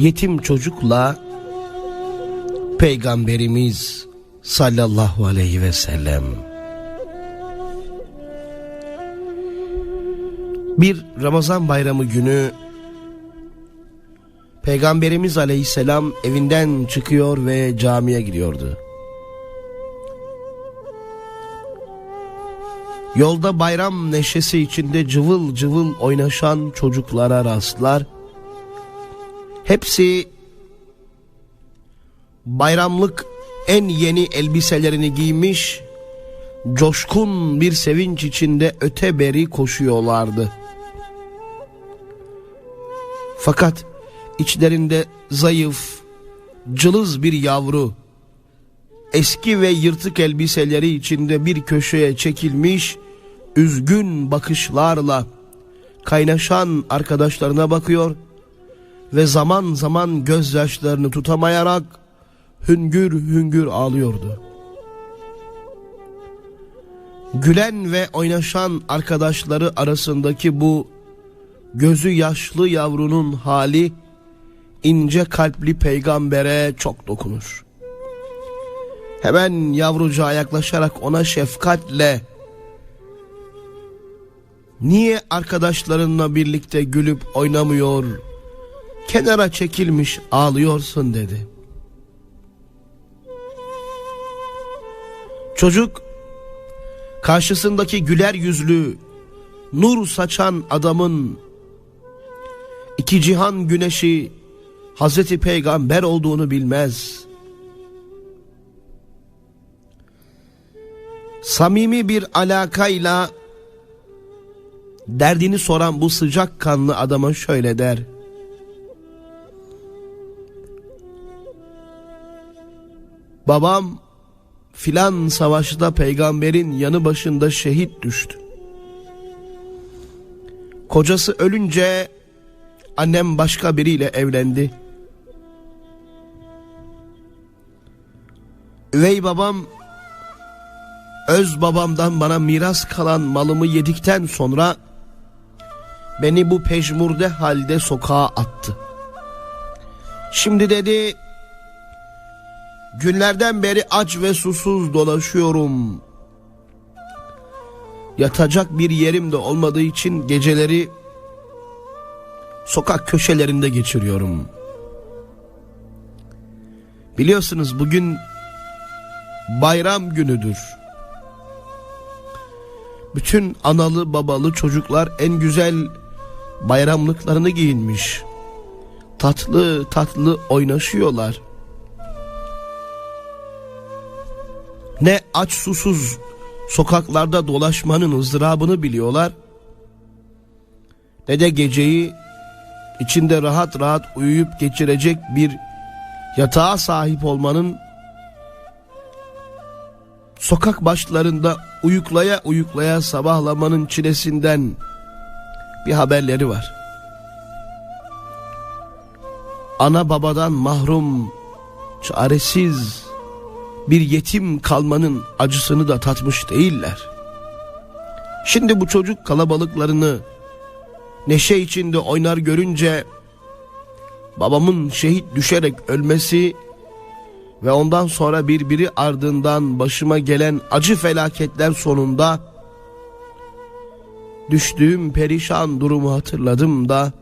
yetim çocukla Peygamberimiz sallallahu aleyhi ve sellem bir Ramazan bayramı günü Peygamberimiz aleyhisselam evinden çıkıyor ve camiye gidiyordu. Yolda bayram neşesi içinde cıvıl cıvıl oynaşan çocuklara rastlar. Hepsi bayramlık en yeni elbiselerini giymiş, coşkun bir sevinç içinde öte beri koşuyorlardı. Fakat içlerinde zayıf, cılız bir yavru, eski ve yırtık elbiseleri içinde bir köşeye çekilmiş, üzgün bakışlarla kaynaşan arkadaşlarına bakıyor ve zaman zaman gözyaşlarını tutamayarak hüngür hüngür ağlıyordu. Gülen ve oynaşan arkadaşları arasındaki bu gözü yaşlı yavrunun hali ince kalpli peygambere çok dokunur. Hemen yavrucağa yaklaşarak ona şefkatle niye arkadaşlarınla birlikte gülüp oynamıyor, kenara çekilmiş ağlıyorsun dedi. Çocuk karşısındaki güler yüzlü, nur saçan adamın iki cihan güneşi Hazreti Peygamber olduğunu bilmez. Samimi bir alakayla derdini soran bu sıcak kanlı adama şöyle der. Babam filan savaşta peygamberin yanı başında şehit düştü. Kocası ölünce annem başka biriyle evlendi. Üvey babam öz babamdan bana miras kalan malımı yedikten sonra beni bu peşmurde halde sokağa attı. Şimdi dedi günlerden beri aç ve susuz dolaşıyorum. Yatacak bir yerim de olmadığı için geceleri sokak köşelerinde geçiriyorum. Biliyorsunuz bugün bayram günüdür. Bütün analı babalı çocuklar en güzel bayramlıklarını giyinmiş. Tatlı tatlı oynaşıyorlar. Ne aç susuz sokaklarda dolaşmanın ızdırabını biliyorlar. Ne de geceyi içinde rahat rahat uyuyup geçirecek bir yatağa sahip olmanın sokak başlarında uyuklaya uyuklaya sabahlamanın çilesinden bir haberleri var. Ana babadan mahrum, çaresiz bir yetim kalmanın acısını da tatmış değiller. Şimdi bu çocuk kalabalıklarını neşe içinde oynar görünce babamın şehit düşerek ölmesi ve ondan sonra birbiri ardından başıma gelen acı felaketler sonunda düştüğüm perişan durumu hatırladım da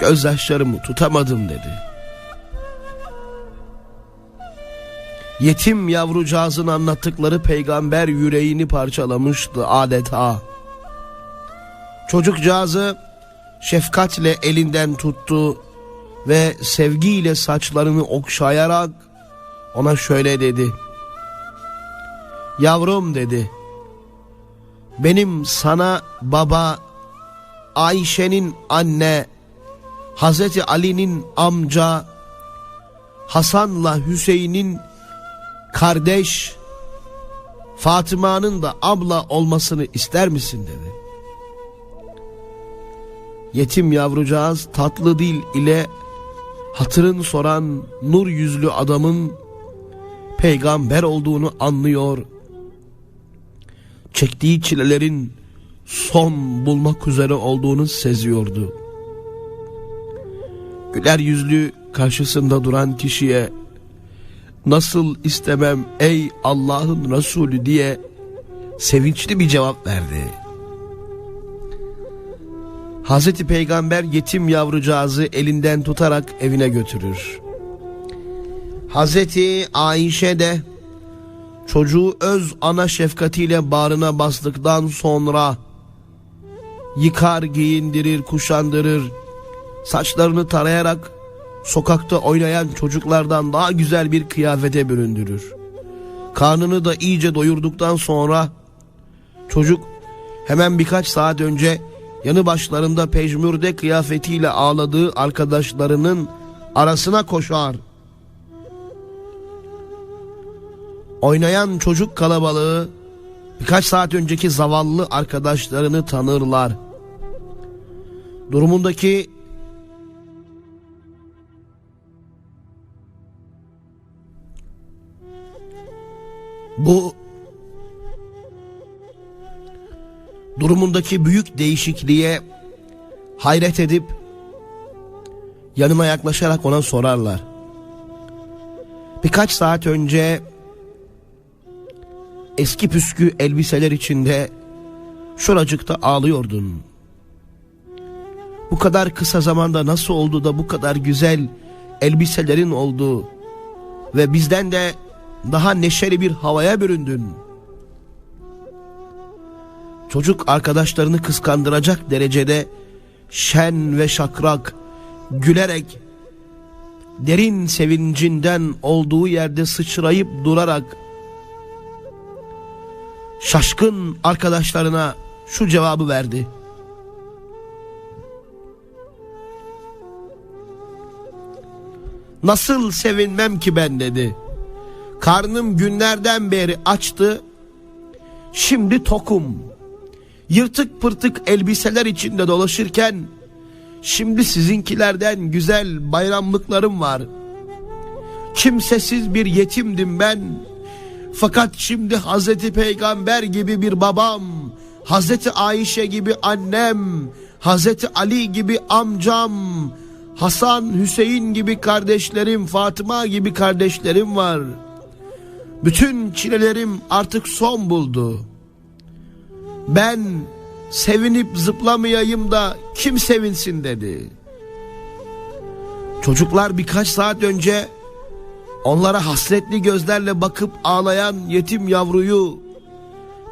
gözyaşlarımı tutamadım dedi. Yetim yavrucağızın anlattıkları peygamber yüreğini parçalamıştı adeta. Çocukcağızı şefkatle elinden tuttu ve sevgiyle saçlarını okşayarak ona şöyle dedi. Yavrum dedi. Benim sana baba, Ayşe'nin anne, Hazreti Ali'nin amca, Hasan'la Hüseyin'in kardeş, Fatıma'nın da abla olmasını ister misin dedi. Yetim yavrucağız tatlı dil ile hatırın soran nur yüzlü adamın peygamber olduğunu anlıyor. Çektiği çilelerin son bulmak üzere olduğunu seziyordu. güler yüzlü karşısında duran kişiye nasıl istemem ey Allah'ın Resulü diye sevinçli bir cevap verdi. Hazreti Peygamber yetim yavrucağızı elinden tutarak evine götürür. Hazreti Ayşe de çocuğu öz ana şefkatiyle bağrına bastıktan sonra yıkar, giyindirir, kuşandırır, saçlarını tarayarak sokakta oynayan çocuklardan daha güzel bir kıyafete büründürür. Karnını da iyice doyurduktan sonra çocuk hemen birkaç saat önce yanı başlarında pejmürde kıyafetiyle ağladığı arkadaşlarının arasına koşar. Oynayan çocuk kalabalığı birkaç saat önceki zavallı arkadaşlarını tanırlar. Durumundaki durumundaki büyük değişikliğe hayret edip yanıma yaklaşarak ona sorarlar. Birkaç saat önce eski püskü elbiseler içinde şuracıkta ağlıyordun. Bu kadar kısa zamanda nasıl oldu da bu kadar güzel elbiselerin oldu ve bizden de daha neşeli bir havaya büründün. Çocuk arkadaşlarını kıskandıracak derecede şen ve şakrak, gülerek, derin sevincinden olduğu yerde sıçrayıp durarak, şaşkın arkadaşlarına şu cevabı verdi. Nasıl sevinmem ki ben dedi. Karnım günlerden beri açtı. Şimdi tokum. Yırtık pırtık elbiseler içinde dolaşırken şimdi sizinkilerden güzel bayramlıklarım var. Kimsesiz bir yetimdim ben. Fakat şimdi Hazreti Peygamber gibi bir babam, Hazreti Ayşe gibi annem, Hazreti Ali gibi amcam, Hasan, Hüseyin gibi kardeşlerim, Fatıma gibi kardeşlerim var. Bütün çilelerim artık son buldu. Ben sevinip zıplamayayım da kim sevinsin dedi. Çocuklar birkaç saat önce onlara hasretli gözlerle bakıp ağlayan yetim yavruyu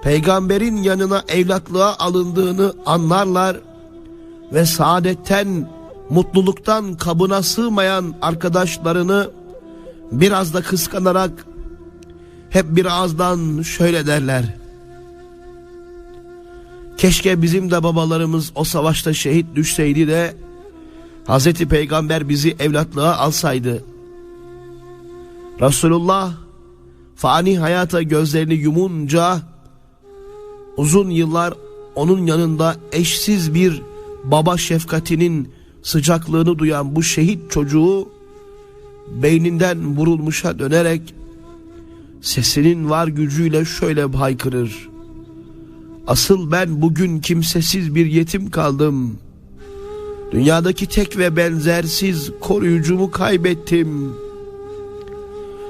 peygamberin yanına evlatlığa alındığını anlarlar ve saadetten mutluluktan kabına sığmayan arkadaşlarını biraz da kıskanarak hep bir ağızdan şöyle derler. Keşke bizim de babalarımız o savaşta şehit düşseydi de Hazreti Peygamber bizi evlatlığa alsaydı. Resulullah fani hayata gözlerini yumunca uzun yıllar onun yanında eşsiz bir baba şefkatinin sıcaklığını duyan bu şehit çocuğu beyninden vurulmuşa dönerek sesinin var gücüyle şöyle haykırır. Asıl ben bugün kimsesiz bir yetim kaldım. Dünyadaki tek ve benzersiz koruyucumu kaybettim.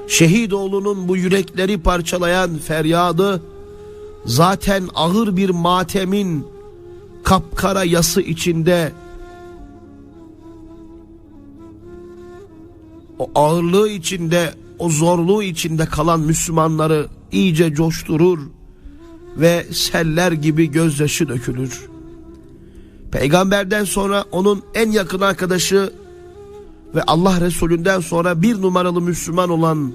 Şehit oğlunun bu yürekleri parçalayan feryadı zaten ağır bir matemin kapkara yası içinde o ağırlığı içinde o zorluğu içinde kalan Müslümanları iyice coşturur ve seller gibi gözyaşı dökülür. Peygamberden sonra onun en yakın arkadaşı ve Allah Resulünden sonra bir numaralı Müslüman olan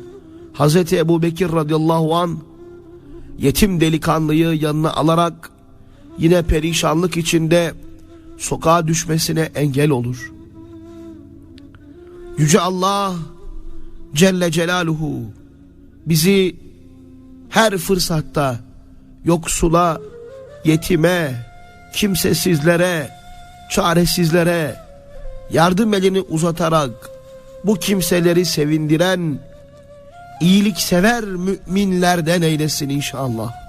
Hazreti Ebu Bekir radıyallahu an yetim delikanlıyı yanına alarak yine perişanlık içinde sokağa düşmesine engel olur. Yüce Allah Celle Celaluhu bizi her fırsatta yoksula, yetime, kimsesizlere, çaresizlere yardım elini uzatarak bu kimseleri sevindiren iyiliksever müminlerden eylesin inşallah.